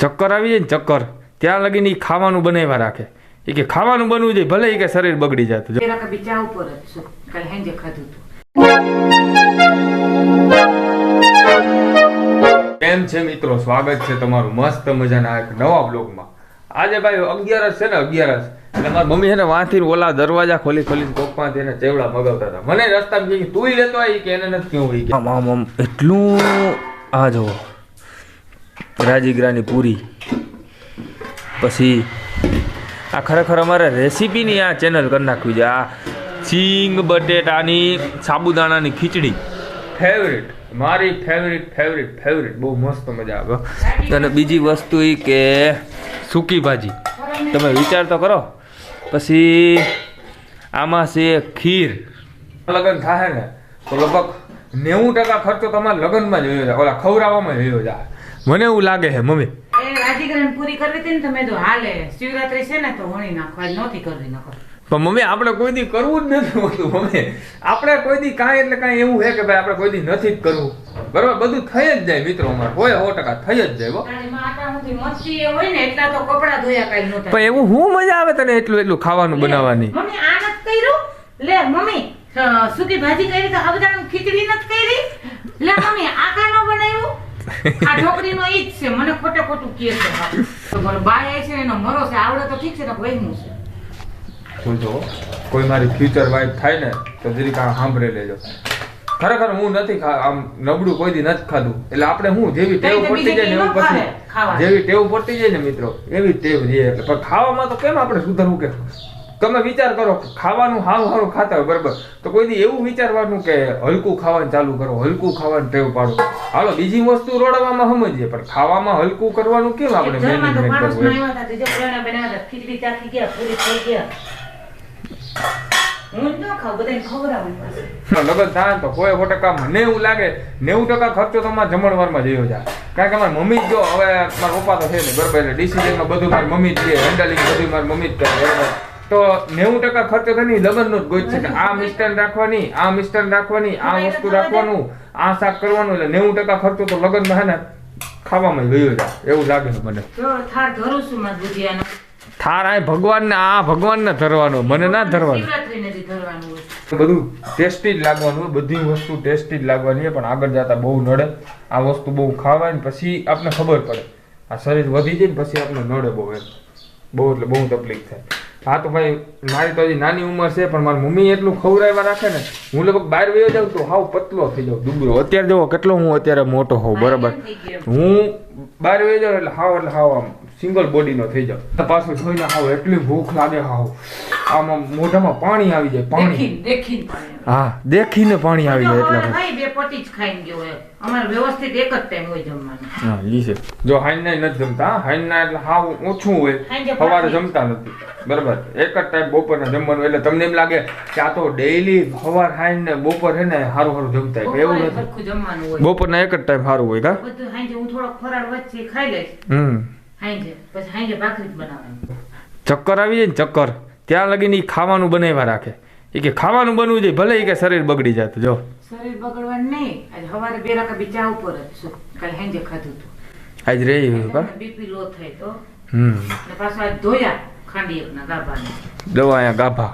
ચક્કર આવી જાય ને ચક્કર ત્યાં લગીને એ ખાવાનું બનાવ્યા રાખે. એ કે ખાવાનું બનવું જોઈએ ભલે એ કે શરીર બગડી જતું. પેલા ઉપર જ કાલે ખાધું કેમ છે મિત્રો? સ્વાગત છે તમારું મસ્ત મજાના એક નવા બ્લોગમાં. આજે ભાઈ અગિયારસ છે ને અગિયારસ. એટલે મારી મમ્મી છે ને વાંથી ઓલા દરવાજા ખોલી ખોલી કોકમાં એને ચેવડા મગાવતા હતા. મને કે તું લેતો આવી કે એને નથી કેવું એટલું આ જો રાજીગરાની પૂરી. પછી આ ખરેખર અમારે રેસીપીની આ ચેનલ કરી નાખવી છે. આ સિંગ બટેટાની, સાબુદાણાની ખીચડી. ફેવરેટ મારી ફેવરેટ ફેવરેટ ફેવરેટ બહુ મસ્ત મજા આવે અને બીજી વસ્તુ એ કે સૂકી ભાજી. તમે વિચાર તો કરો. પછી આમાં છે ખીર. લગ્ન થાય ને, તો લગભગ નેવું ટકા ખર્ચો તમારે લગ્નમાં જ જાય. ઓલા ખવડાવવામાં જ વયો જાય. મને એવું લાગે છે મમ્મી. એ પૂરી કરવી હતી ને તો મેં હાલે શિવરાત્રી છે ને તો વણી નાખવા નહોતી કરવી નખો પણ મમ્મી આપણે કોઈ દી કરવું જ નથી હોતું મમ્મી. આપણે કોઈ દી કાંઈ એટલે કાંઈ એવું છે કે ભાઈ આપણે કોઈ દી નથી જ કરવું. બરાબર? બધું થઈ જ જાય મિત્રો અમારે. હોય સો ટકા થઈ જ જાય પણ એવું હું મજા આવે તને એટલું એટલું ખાવાનું બનાવવાની? મમ્મી આ કર્યું? લે મમ્મી અ, ભાજી કરી તો ખીચડી નથી કરી લે મમ્મી આ કા નો બનાવ્યું આ છોકરીનો ઈ જ છે. મને ખોટે ખોટું કહે છે. તો બોલો બાય છે એનો મરો છે આવડે તો ઠીક છે ને હું છે. જો કોઈ મારી ફ્યુચર વાઇફ થાય ને તો જરીક આ સાંભળે લેજો. ખરેખર હું નથી આમ નબળું કોઈ દી નથી ખાધું. એટલે આપણે હું જેવી ટેવ પડતી જાય ને એવું પછી કંઈ જેવી ટેવ પડતી જાય ને મિત્રો એવી ટેવ રહે એટલે પણ ખાવામાં તો કેમ આપણે સુધરવું કે? તમે વિચાર કરો ખાવાનું હાવ હારું ખાતા હોય બરાબર. તો કોઈ દી એવું વિચારવાનું કે હલકું ખાવાનું ચાલુ કરો હલકું ખાવાનું ટેવ પાડો. હાલો બીજી વસ્તુ રોડવામાં સમજીએ પણ ખાવામાં હલકું કરવાનું કેમ આપણે મેનેજમેન્ટ કરવું. લગ્ન થાય તો કોઈ સો ટકા મને એવું લાગે નેવું ટકા ખર્ચો તમારા જમણવારમાં જયો જાય કારણ કે મારી મમ્મી જો હવે મારા પપ્પા તો છે ને બરાબર એટલે ડિસિઝનમાં બધું મારી મમ્મી જ લે હેન્ડલિંગ બધું મારી મમ્મી જ કરે બરાબર. તો નેવું ટકા ખર્ચો તો નહીં લગ્નનો જ ગોજ છે કે આ મિષ્ટાન રાખવાની આ મિષ્ટાન રાખવાની આ વસ્તુ રાખવાનું આ શાક કરવાનું એટલે નેવું ટકા ખર્ચો તો લગ્નમાં હે ને ખાવામાં ગયો વયો જાય. એવું લાગે છે મને. થાર આ ભગવાન ને આ ભગવાનને આ ભગવાનને ધરવાનો મને ના ધરવાનો. બધું ટેસ્ટી જ લાગવાનું હોય બધી વસ્તુ ટેસ્ટી જ લાગવાની હોય પણ આગળ જતા બહુ નડે. આ વસ્તુ બહુ ખાવાય ને પછી આપને ખબર પડે. આ શરીર વધી જાય ને પછી આપણે નડે બહુ એમ. બહુ એટલે બહુ તકલીફ થાય. હા તો ભાઈ મારી તો હજી નાની ઉંમર છે પણ મારી મમ્મી એટલું ખવડાવ્યા રાખે ને હું લગભગ બહાર વયો જાઉં તો હાવ પતલો થઈ જાઉં. દુબળો. અત્યારે જુઓ કેટલો હું અત્યારે મોટો હોઉં બરાબર? હું બહાર વહી જાઉં એટલે હાવ એટલે હાવ આમ સિંગલ બોડીનો થઈ જાઉં. પાછું જોઈને હાવ એટલી ભૂખ લાગે હાવ. આમ મોઢામાં પાણી આવી જાય પાણી. દેખીને- હા દેખીને પાણી આવી જાય એટલે ભાઈ બે પતી જ ખાઈને ગયો હોય. અમારે વ્યવસ્થિત એક જ ટાઈમ હોય જમવાનું. હા ઈ છે. જો હાઈના નથી જમતા હાઈના એટલે હાવ ઓછું હોય. સવારે જમતા નથી. બરાબર. એક જ ટાઈમ બપોરના જમવાનું એટલે તમને એમ લાગે કે આ તો ડેઈલી સવાર હાઈન ને બપોર હે ને સારું સારું જમતા હોય. એવું નથી. બપોરના એક જ ટાઈમ સારું હોય કા? બધું હું થોડો ફરાળ વચ્ચે ખાઈ લઈશ. હમ. હાંજે. પછી હાંજે ભાખરી જ બનાવવાની. ચક્કર આવી જાય ને ચક્કર. ત્યાં લગીને એ ખાવાનું બનાવ્યા રાખે. એ કે ખાવાનું બનવું જોઈએ ભલે એ કે શરીર બગડી જતું જો. શરીર બગડવાનું નહીં. આજ હવારે બે રાકા બી ઉપર જ છું. કાલે હાંજે ખાધું હતું આજ રહી કા બીપી લો થાય તો. હમ. ને પાછું આજ ધોયા ખાંડી એકના ગાભાને. દવા અહીંયા ગાભા.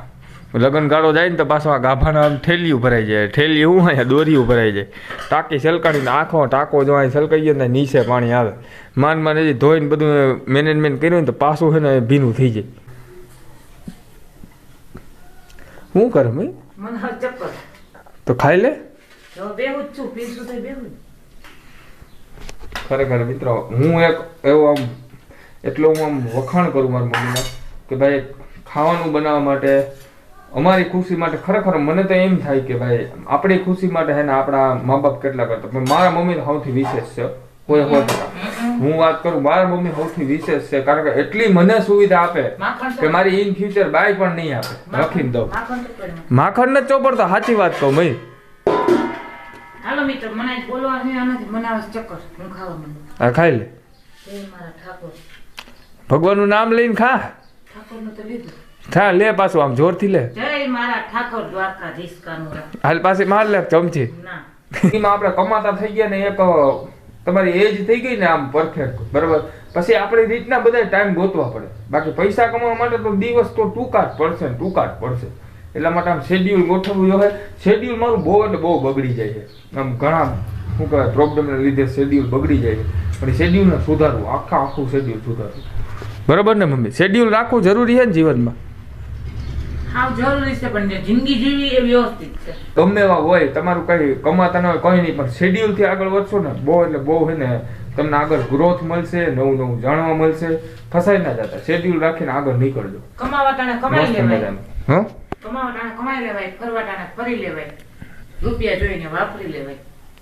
લગન ગાળો જાય ને તો પાછો આ ગાભાના આમ ઠેલિયું ભરાઈ જાય. ઠેલિયું હું અહીંયા દોરીયું ભરાઈ જાય. ટાંકી સલકાડીને આખો ટાંકો જો અહીં સલકાઈ ગયો ને નીચે પાણી આવે. માન માન ધોઈને બધું મેનેજમેન્ટ કર્યું ને તો પાછું છે ને ભીનું થઈ જાય. શું કરે મેં તો ખાઈ લે. ખરેખર મિત્રો હું એક એવો આમ એટલો હું આમ વખાણ કરું મારા મમ્મીના કે ભાઈ ખાવાનું બનાવવા માટે અમારી ખુશી માટે ખરેખર મને તો એમ થાય કે ભાઈ આપણી ખુશી માટે હે ને આપણા મા બાપ કેટલા કરતા. પણ મારા મમ્મી સૌથી વિશેષ છે કોઈ ટકા હું વાત કરું મારા મમ્મી સૌથી વિશેષ છે કારણ કે એટલી મને સુવિધા આપે કે મારી ઇન ફ્યુચર બાય પણ નહીં આપે. લખીને દઉં. માખણ ને ચોપડ તો સાચી વાત કહું મય હાલો મિત્ર મને બોલવા છે આનાથી મને આવે ચક્કર. હું ખાવા માંડું. આ ખાઈ લે. ભગવાનનું નામ લઈને ખા. ઠાકોરનું તો લીધું. ખા લે પાછું આમ જોરથી લે. જય મારા ઠાકોર દ્વારકાધીશ કાનુરા. હાલ પાસે માર લે ચમચી. ના. એમાં આપણે કમાતા થઈ ગયા ને એક તમારી એજ થઈ ગઈ ને આમ પરફેક્ટ બરાબર? પછી આપણી રીતના બધા ટાઈમ ગોતવા પડે. બાકી પૈસા કમાવા માટે તો દિવસ તો ટૂંકા જ પડશે ટૂંકા જ પડશે. એટલા માટે આમ શેડ્યુલ ગોઠવવું જોઈએ. શેડ્યુલ મારું બહુ એટલે બહુ બગડી જાય છે. આમ ઘણા શું કહેવાય પ્રોબ્લેમને લીધે શેડ્યુલ બગડી જાય છે. પણ શેડ્યુલને સુધારવું, આખા આખું શેડ્યુલ સુધારવું. બરાબર ને મમ્મી? શેડ્યુલ રાખવું જરૂરી છે ને જીવનમાં? જરૂરી છે પણ જિંદગી જીવી એ વ્યવસ્થિત છે. ગમે એવા હોય તમારું કઈ કમાતા ન હોય કંઈ નહીં પણ શેડ્યુલથી આગળ વધશો ને બહુ એટલે બહુ છે ને તમને આગળ ગ્રોથ મળશે નવું નવું જાણવા મળશે. ફસાઈ ના જતા શેડ્યુલ રાખીને આગળ નીકળજો. કમાવા તાણે કમાઈ લેવાય. હા? કમાવા કમાઈ લેવાય ફરવા ટાણે ફરી લેવાય. રૂપિયા જોઈને વાપરી લેવાય.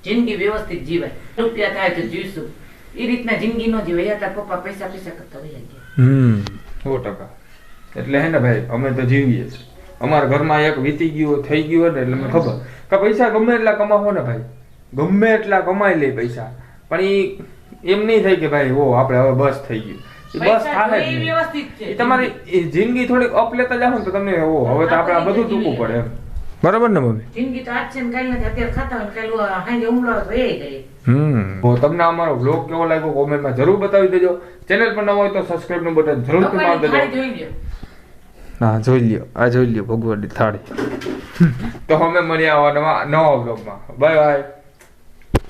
જિંદગી વ્યવસ્થિત જીવાય. રૂપિયા થાય તો જીવશું. એ રીતના જિંદગી નો જીવાય. પપ્પા પૈસા પૈસા કરતા હોય ગયા. હમ. સો ટકા. એટલે હે ને ભાઈ અમે તો જીવીએ છીએ. અમારા ઘરમાં એક વીતી ગયું થઈ ગયું હોય ને એટલે મને ખબર. કે પૈસા ગમે એટલા કમાવો ને ભાઈ. ગમે એટલા કમાઈ લે પૈસા. પણ એ એમ નહીં થાય કે ભાઈ ઓ આપણે હવે બસ થઈ ગયું. બસ થાય તમારી એ જિંદગી થોડીક અપ લેતા જાઓ ને તો તમને ઓ હવે તો આપણે આ બધું ટૂંકું પડે એમ. બરાબર ને મમ્મી? જિંદગી તો આજ છે ને કાલ નથી અત્યારે ખાતા હોય કાલ હાંજે ગઈ હમ. તો તમને અમારો વ્લોગ કેવો લાગ્યો કોમેન્ટમાં જરૂર બતાવી દેજો. ચેનલ પર નવા હોય તો સબસ્ક્રાઇબનું બટન જરૂરથી મારી ભગવાનની દેજો. થાળી જોઈ લ્યો. હા જોઈ લ્યો આ જોઈ લ્યો ભગવાનની થાળી. તો અમે મળ્યા નવા નવા વ્લોગમાં બાય બાય